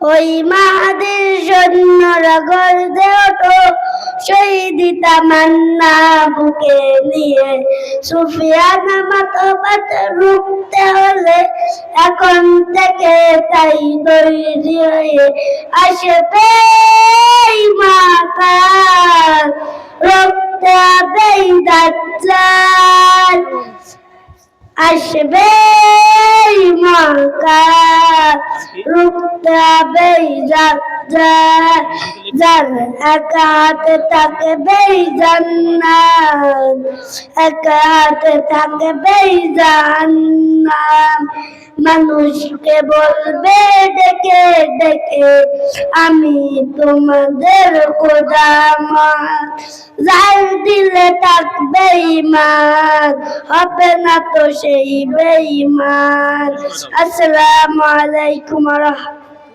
ওই মাহাদের সৈন্যরা গর্জে ওঠো শহীদিতা মান্না বুকে নিয়ে। সুফিয়ানা মাতবাত রুখতে হলে এখন থেকে তাই তৈরি হয়ে আসবে মাকাল রক্তে হবে দাজ্জাল, আসবে জান্নাত মানুষকে বলবে, ডেকে ডেকে আমি তোমাদের যার দিলে থাকবে ইমান হবে না তো সেই বেঈমান। আসসালামু আলাইকুম ওয়া